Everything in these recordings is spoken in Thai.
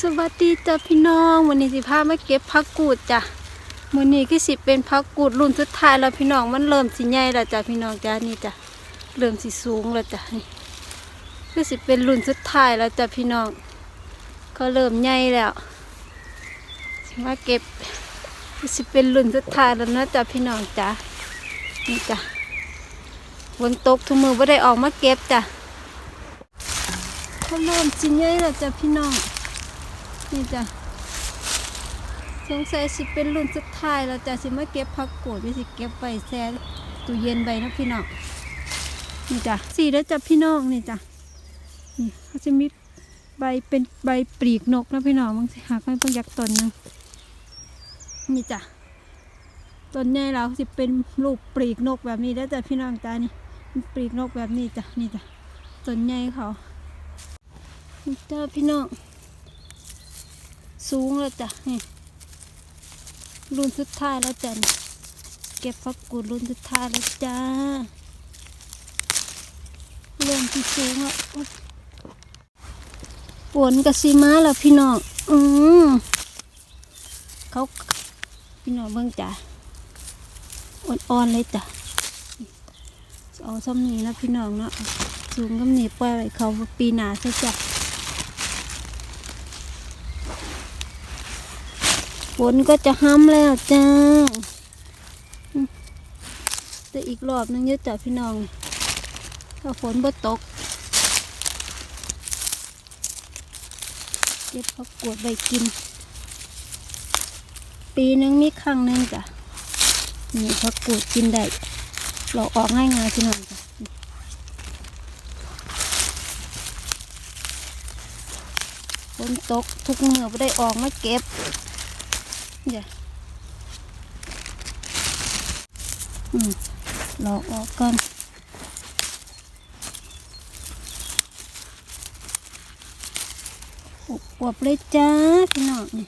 สวัสดีจ้ะพี่น้องวันนี้สิพามาเก็บผักกูดจ้ะมื้อนี้คือสิเป็นผักกูดรุ่นสุดท้ายแล้วพี่น้องมันเริ่มสิใหญ่แล้วจ้ะพี่น้องจ้ะนี่จ้ะเริ่มสิสูงแล้วจ้ะนี่คือสิเป็นรุ่นสุดท้ายแล้วจ้ะพี่น้อง ก็เริ่มใหญ่แล้วสิมาเก็บคือสิเป็นรุ่นสุดท้ายแล้วนะจ้ะพี่น้องจ้ะนี่จ้ะฝนตกทุกมือไม่ได้ออกมาเก็บจ้ะเขาเริ่มสิใหญ่แล้วจ้ะพี่น้อง นี่จ้ะสงสัยสิเป็นรุ่นสุดท้ายแล้วจ้ะสิมาเก็บผักกูดไม่สิเก็บไปแช่ตู้เย็นไปนะพี่น้องนี่จ้ะสีแล้วจ้ะพี่น้องนี่จ้ะนี่เขาจะมีใบเป็นใบปลีกนกนะพี่น้องมันสิหักไม่เพิ่งยักต้นหนึงนี่จ้ะต้นใหญ่แล้วสิเป็นลูกปลีกนกแบบนี้แล้วจ้ะพี่น้องจ้ะนี่เป็นปลีกนกแบบนี้จ้ะนี่จ้ะต้นใหญ่เขานี่จ้ะพี่น้อง สูงแล้วจ้ะนี่รุ่นสุดท้ายแล้วจ้ะเก็บพักกูดรุ่นสุดท้ายแล้วจ้าเริ่มที่สูงแล้วอุ๊ยฝนกับซีมาแล้วพี่น้องอืมเขาพี่น้องเบิ่งจ้ะอ่อนๆเลยจ้ะเอาซ้ำนี้นะพี่น้องเนาะสูงกำนี้ปล่อยไว้เขาปีหนาใช่จ้ะ นก็จะห้ำแล้วจ้าอืมแต่อีกรอบนึงเยอะจ้ะพี่น้อง ถ้าฝนบ่ตก เก็บผักกวดใบกิน ปีหนึงมีครั้งนึงจ้ะนี่ผักกวดกินได้เราออกง่ายงายพี่น้องจ้ะฝนตกทุกเมื่อไม่ได้ออกมาเก็บ เดี๋ยวอืมลอกออกก่อนอวบเลยจ้าพี่น้องนี่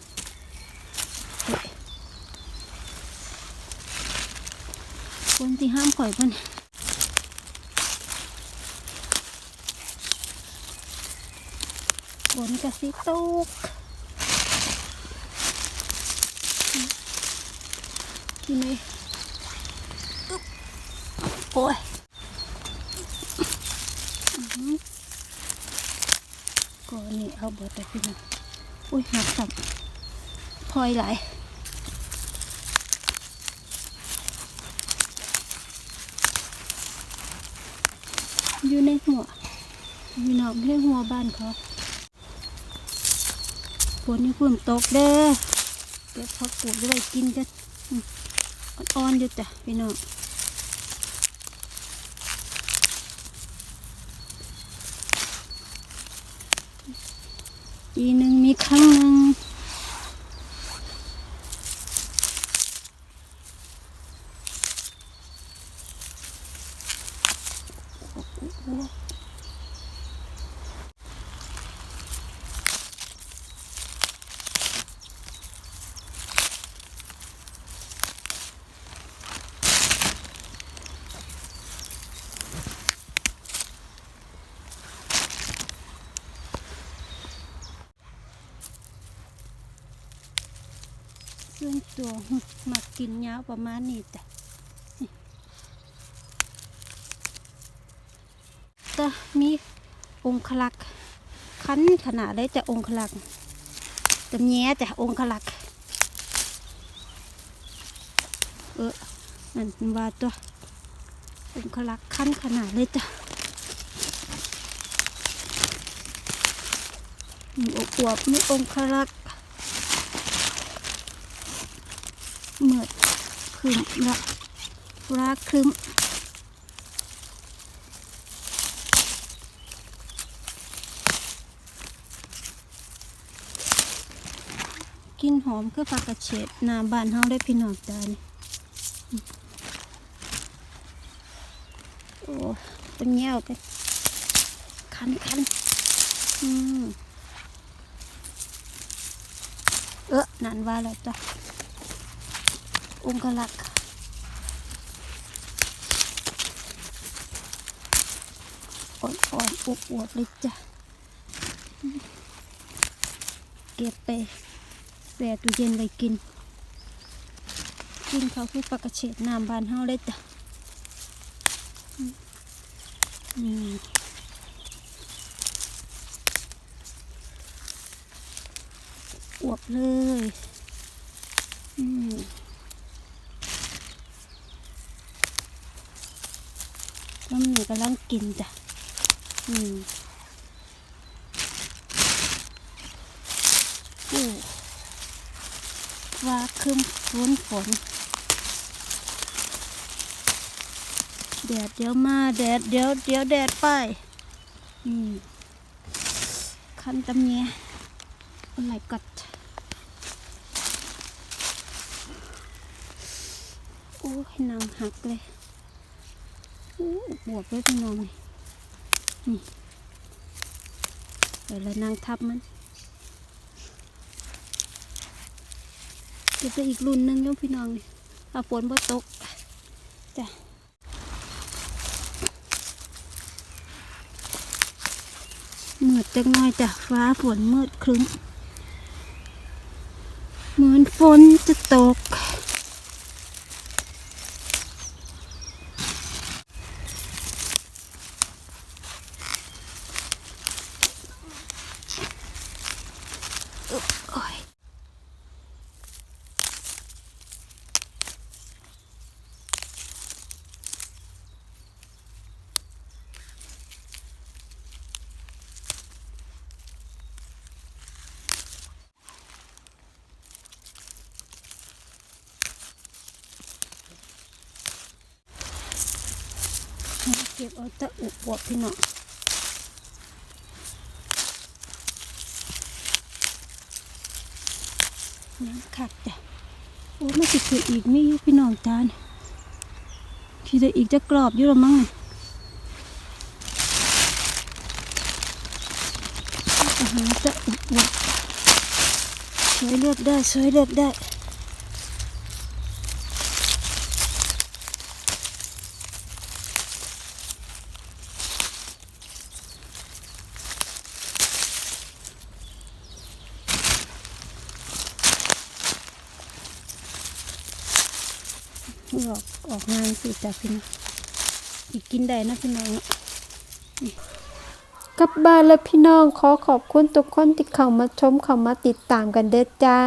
คนที่ห้ามข่อยเพิ่นฝนกระซิบตก กินเลยอึ๊บโอ้ยก่อนนี่เอาเบิดแต่พี่น้องอุ้ยหักสับพลอยไหลอยู่ในหัวพี่น้องในหัวบ้านเขาฝนนี่เพิ่มตกเด้อเก็บผักกูดไว้กินกัน อ่อนๆอยู่จ้ะพี่น้องปีหนึ่งมีครั้งหนึ่งซึ่ง ตัวมากินยาวประมาณนี้จ้ะนี่แต่มีองคลักษ์คันขนาดได้แต่องคลักษ์แต่แง่แต่องคลักเออนั่นว่าตัวองคลักษ์คันขนาดเลยจ้ะมีอวบมีองคลักษ์ เหมือด ขึ้นละราครึ้มกลินหอมคือผักกระเฉดนาบ้านเฮาได้พี่น้องจานโอ้เป็นแง่วกันคันคันอืมเออนั่นว่าแล้วจ้ะ องคลักษ์อ่อนๆอวบๆเลยจ้ะ เก็บไปแช่ตู้เย็นไว้กิน กินเขาคือปลากระเฉดน้ำบานเฮาเลยจ้ะอืมนี่อวบเลย อืม น้ำหนึ่งกำลังกินจ้ะ อืมโอ้ว่าคืมฝนฝนแดดเดี๋ยวมาแดดเดี๋ยวเดี๋ยวแดดไป อืมคันตำเนียอ้ my god โอ้ยนางหักเลย บวกเลยพี่น้องนี่นี่เดี๋ยวเรานางทับมันจะไปอีกรุ่นหนึงเนาะพี่น้องนี่ถ้าฝนบ่ตกจ้ะมืดจักหน่อยจ้ะฟ้าฝนมืดครึ้มเหมือนฝนจะตก โอ้ย เก็บเอาแตะอุบวบพี่น้องน้ำขัดจ้ะโอ้ไม่ติดเกิดอีกไมีอยู่พี่น้องจานที่ได้อีกจะกรอบอยู่หรอมั้งเนี่ยอาหารจะอุบวบสวยเลือกได้สวยเลือกได้ ออกออกงานสิจากพี่น้องอีกกินได้นะพี่น้องกลับบ้านแล้วพี่น้องขอขอบคุณทุกคนที่เข้ามาชมเข้ามาติดตามกันเด้อจ้า